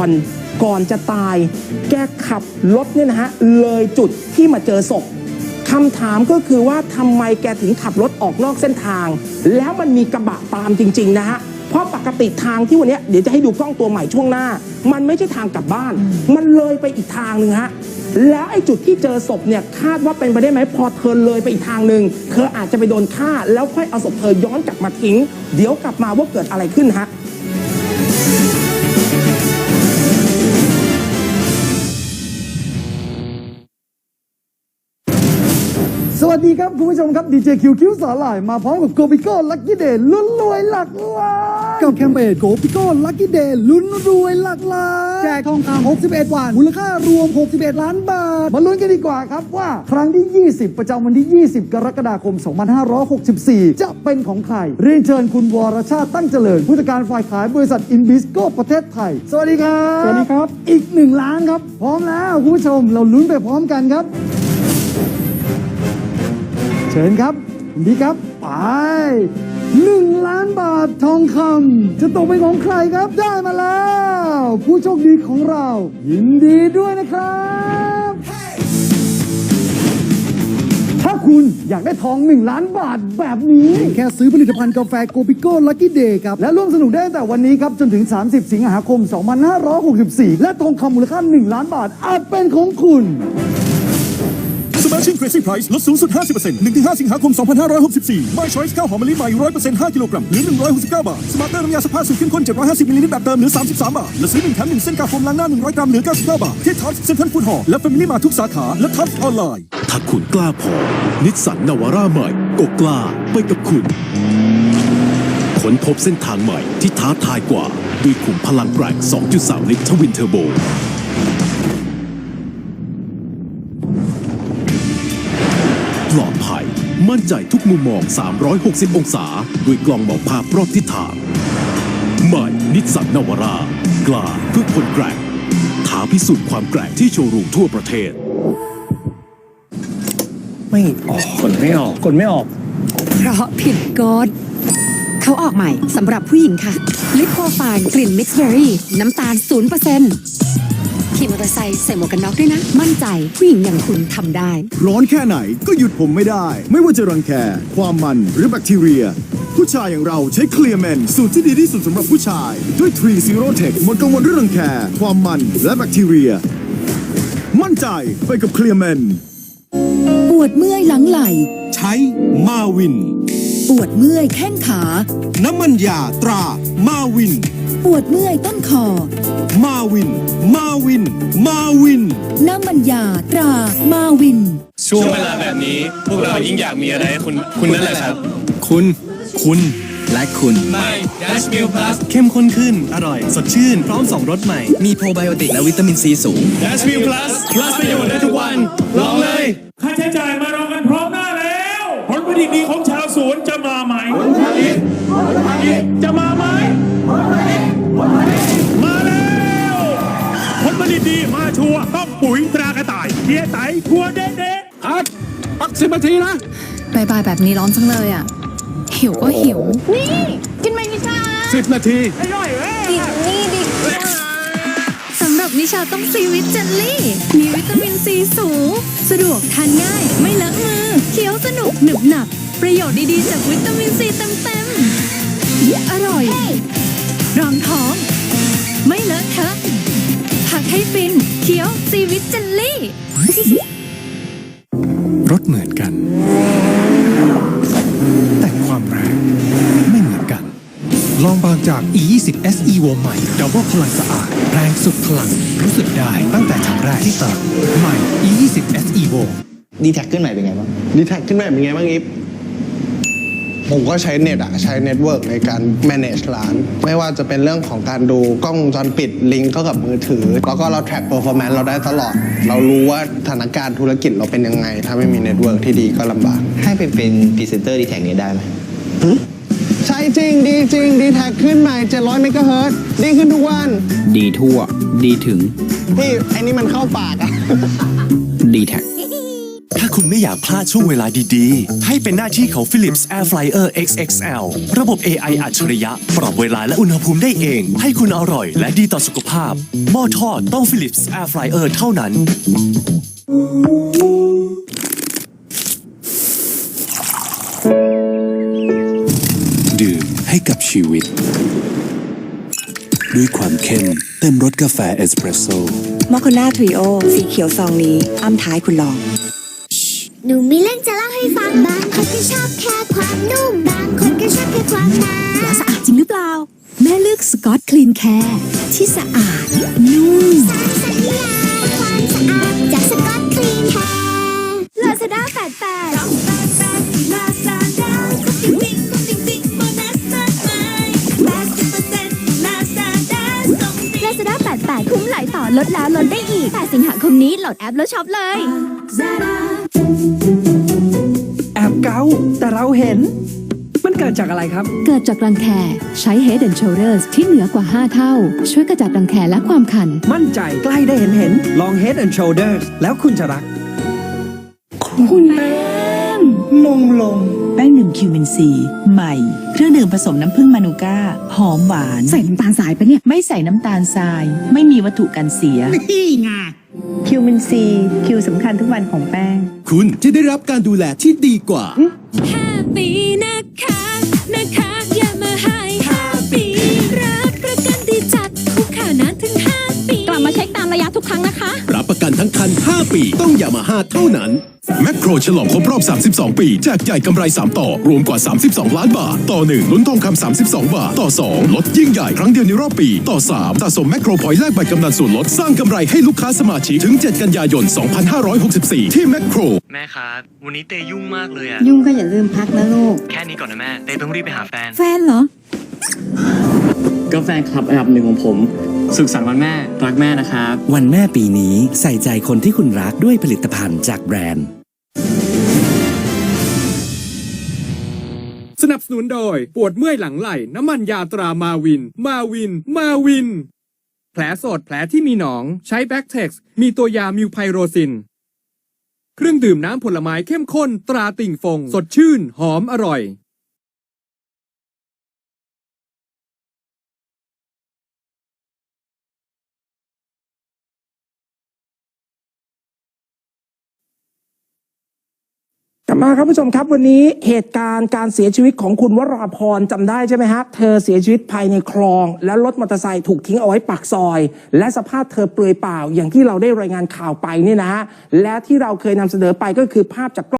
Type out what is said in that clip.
อนก่อนจะตาย แกขับรถเนี่ยนะฮะเลยจุดที่มาเจอศพคำถามก็คือว่าทำไมแกถึงขับรถออกนอกเส้นทาง แล้วมันมีกระบะตามจริง ๆ นะฮะเพราะปกติทางที่วันนี้เดี๋ยวจะให้ดูกล้องตัวใหม่ช่วงหน้า มันไม่ใช่ทางกลับบ้าน มันเลยไปอีกทางหนึ่งฮะแล้วไอ้จุดที่เจอศพเนี่ยคาดว่าเป็นไปได้ไหมพอเธอเลยไปอีกทางหนึ่งเธออาจจะไปโดนฆ่า แล้วค่อยเอาศพเธอย้อนกลับมาทิ้ง เดี๋ยวกลับมาว่าเกิดอะไรขึ้นฮะ ดีครับคุณผู้ชมครับดีเจคิวคิวสาหร่ายมาพร้อมกับโกปิโก้ลักกี้เดย์ลุ้นรวยหลักล้านกับแคมเปญโกปิโก้ลักกี้เดย์ลุ้นรวยหลักล้านแจกทองคำ61วันมูลค่ารวม 61 ล้านบาท มาลุ้นกันดีกว่าครับว่า ครั้งที่ 20 ประจำวันที่ 20 กรกฎาคม 2564 จะเป็นของใครเรียนเชิญคุณวรชาติตั้งเจริญ ผู้จัดการฝ่ายขายบริษัทอินบิสโกประเทศไทย สวัสดีครับสวัสดีครับ อีก 1 ล้านครับ พร้อมแล้วคุณผู้ชมเราลุ้นไปพร้อมกันครับ เชิญครับคุณพี่ครับ ไปหนึ่งล้านบาททองคำจะตกเป็นของใครครับได้มาแล้ว ผู้โชคดีของเรา ยินดีด้วยนะครับ ถ้าคุณอยากได้ทอง 1 ล้านบาทแบบนี้ แค่ซื้อผลิตภัณฑ์กาแฟโกปิโก้ลักกี้เดย์ครับ และร่วมสนุกได้ตั้งแต่วันนี้ครับ จนถึง 30 สิงหาคม 2564 และทองคำมูลค่า 1 ล้านบาทอาจเป็นของคุณ Smashing Crazy Price ลดสูงสุด 50% 1-5 สิงหาคม 2564 My Choice ข้าวหอมมะลิใหม่ 100% 5 กิโลกรัมหลือ 169 บาท Smarter น้ำยาซักผ้าสูตรเข้มข้น 750 มิลลิลิตรแบบเติมหลือ 33 บาท และซื้อ1แถม1เส้นกาโฟมล้างหน้า 100 กรัมเหลือ 99 บาท ที่ท็อปเซ็นทรัลฟู้ดหอและ Family Mart ทุกสาขา และท็อปออนไลน์ ถ้าคุณกล้าพอ นิสสันนาวาร่าใหม่ก็กล้าไปกับคุณค้นพบเส้นทางใหม่ที่ท้าทายกว่าด้วยขุมพลังแรง2.3 ลิตรทวินเทอร์โบ ปลอดภัย มั่นใจทุกมุมมอง 360 องศา ด้วยกล้องมองภาพรอบทิศทาง ใหม่นิสสันนาวาร่ากล้าเพื่อคนแกร่งท้าพิสูจน์ความแกร่งที่โชว์รูมทั่วประเทศ ไม่ออกกดไม่ออกกดไม่ออก เพราะผิดกฎเขาออกใหม่สำหรับผู้หญิงค่ะ ลิโคฟานกลิ่นมิกซ์เบอร์รี่ น้ำตาล 0% ขี่มอเตอร์ไซค์ใส่หมวกกันน็อกด้วยนะ มั่นใจผู้หญิงอย่างคุณทำได้ ร้อนแค่ไหนก็หยุดผมไม่ได้ ไม่ว่าจะรังแค ความมันหรือแบคทีเรีย ผู้ชายอย่างเราใช้เคลียร์แมนสูตรที่ดีที่สุดสำหรับผู้ชาย ด้วย3 Zero Tech หมดกังวลเรื่องรังแค ความมันและแบคทีเรีย มั่นใจไปกับเคลียร์แมน ปวดเมื่อยหลังไหล่ ใช้มาวิน ปวดเมื่อยแข้งขา น้ำมันยาตรามาวิน ปวดเมื่อยต้นคอ มาวิน มาวิน มาวิน น้ำมันยาตรามาวิน ช่วงเวลาแบบนี้ พวกเรายิ่งอยากมีอะไรให้คุณ คุณนั่นแหละครับ คุณ คุณ และคุณไม่ Dash Meal Plus เข้มข้นขึ้น อร่อย สดชื่น พร้อมสองรสใหม่ มีโปรไบโอติกและวิตามินซีสูง Dash Meal Plus plus ประโยชน์ได้ทุกวัน ลองเลย ค่าใช้จ่ายมารอกันพร้อมหน้าแล้ว ผลผลิตดีของชาวสวนจะมาไหมจะมาไหม ทีนะบายบายแบบนี้ร้อนจังเลยอะ หิวก็หิวกินไหมนิชาสิบนาทีกินนี่ดิสำหรับนิชาต้องซีวิตเจลลี่ มีวิตามินซีสูง สะดวกทานง่าย ไม่เลอะมือ เคี้ยวสนุกหนึบหนับ ประโยชน์ดีๆ จากวิตามินซีเต็มๆ อร่อย รองท้อง ไม่เลอะเทอะผักให้ฟิน เคี้ยวซีวิตเจลลี่ ลองบางจาก E20 SE วใหม่ดับเบิลพลังสะอาด แรงสุดพลัง รู้สึกได้ตั้งแต่ครั้งแรกที่เติมใหม่ E20 SE วดีแท็กขึ้นใหม่เป็นไงบ้างดีแท็กขึ้นมาเป็นไงบ้างอีฟผมก็ใช้เน็ตอะใช้เน็ตเวิร์กในการ manage ร้าน ไม่ว่าจะเป็นเรื่องของการดูกล้องวงจรปิดลิงก์เข้ากับมือถือ แล้วก็เรา track performance เราได้ตลอด เรารู้ว่าสถานการณ์ธุรกิจเราเป็นยังไง ถ้าไม่มีเน็ตเวิร์กที่ดีก็ลำบาก ให้ไปเป็นพรีเซนเตอร์ดีแท็กนี้ได้ไหมใช่ จริง ดีจริง ดีแท็กขึ้นใหม่ 700เมกะเฮิรตซ์ดีขึ้นทุกวัน ดีทั่ว ดีถึง พี่ไอ้นี่มันเข้าปากอะ ดีแท็กถ้าคุณไม่อยากพลาดช่วงเวลาดีๆ ให้เป็นหน้าที่ของ Philips Air Flyer XXL ระบบ AI อัจฉริยะ ปรับเวลาและอุณหภูมิได้เอง ให้คุณอร่อยและดีต่อสุขภาพ หม้อทอดต้อง Philips Air Flyer เท่านั้น ดื่มให้กับชีวิต ด้วยความเข้มเต็มรสกาแฟเอสเปรสโซ่มอคคนาทริโอสีเขียวซองนี้ อ้ำท้ายคุณลอง หนูมีเรื่องจะเล่าให้ฟังบางคนก็ชอบแค่ความนุ่มบางคนก็ชอบแค่ความหนาแล้วสะอาดจริงหรือเปล่า แม่เลือกสกอตคลีนแคร์ที่สะอาด นุ่มสารสัญญาความสะอาด ลายต่อลดแล้วลดได้อีกแปดสิงหาคมนี้โหลดแอปแล้วช็อปเลย แอบเกาแต่เราเห็น มันเกิดจากอะไรครับ เกิดจากรังแคใช้ Head and Shoulders ที่เหนือกว่า 5 เท่า ช่วยกระจัดรังแคและความคัน มั่นใจใกล้ได้เห็นเห็นลอง Head and Shoulders แล้วคุณจะรัก คุณแป้งลงลงแป้งหนึ่ง คิวมินซีใหม่ เครื่องดื่มผสมน้ำผึ้งมานูก้า หอมหวาน ใส่น้ำตาลสายปะเนี่ย ไม่ใส่น้ำตาลทราย ไม่มีวัตถุกันเสีย นี่ไง คิวมินซีคิวสำคัญทุกวันของแป้ง คุณจะได้รับการดูแลที่ดีกว่าห้าปีนะคะนะคะอย่ามาให้ห้าปีรับประกันดีจัดคุ้มค่านานถึงห้าปี กลับมาเช็คตามระยะทุกครั้งนะคะ รับประกันทั้งคัน 5 ปี ต้องยามาฮ่าเท่านั้น แมคโครฉลองครบรอบ 32 ปีแจกใหญ่กำไร 3 ต่อ รวมกว่า 32 ล้านบาท ต่อ 1 ลุ้นทองคำ 32 บาท ต่อ 2 ลดยิ่งใหญ่ครั้งเดียวในรอบปี ต่อ 3 สะสมแมคโครพอยต์แลกบัตรกำนันส่วนลด สร้างกำไรให้ลูกค้าสมาชิก ถึง 7 กันยายน 2564 ที่แมคโคร แม่ครับ วันนี้เตยุ่งมากเลยอะยุ่งก็อย่าลืมพักนะลูก แค่นี้ก่อนนะแม่ เตต้องรีบไปหาแฟน แฟนเหรอ ก็แฟนคลับอันดับหนึ่งของผม สุขสันต์วันแม่ รักแม่นะครับ วันแม่ปีนี้ใส่ใจคนที่คุณรักด้วยผลิตภัณฑ์จากแบรนด์ นับสนุนโดย ปวดเมื่อยหลังไหล่ น้ำมันยาตรามาวิน มาวิน มาวิน แผลสดแผลที่มีหนอง ใช้แบคเท็กซ์มีตัวยามิวไพโรซิน เครื่องดื่มน้ำผลไม้เข้มข้นตราติ่งฟง สดชื่น หอมอร่อย มาครับผู้ชมครับวันนี้เหตุการณ์การเสียชีวิตของคุณวราพรจำได้ใช่ไหมฮะเธอเสียชีวิตภายในคลอง และรถมอเตอร์ไซค์ถูกทิ้งเอาไว้ปากซอย และสภาพเธอเปลือยเปล่าอย่างที่เราได้รายงานข่าวไปเนี่ยนะฮะและที่เราเคยนำเสนอไปก็คือภาพจากกล้อง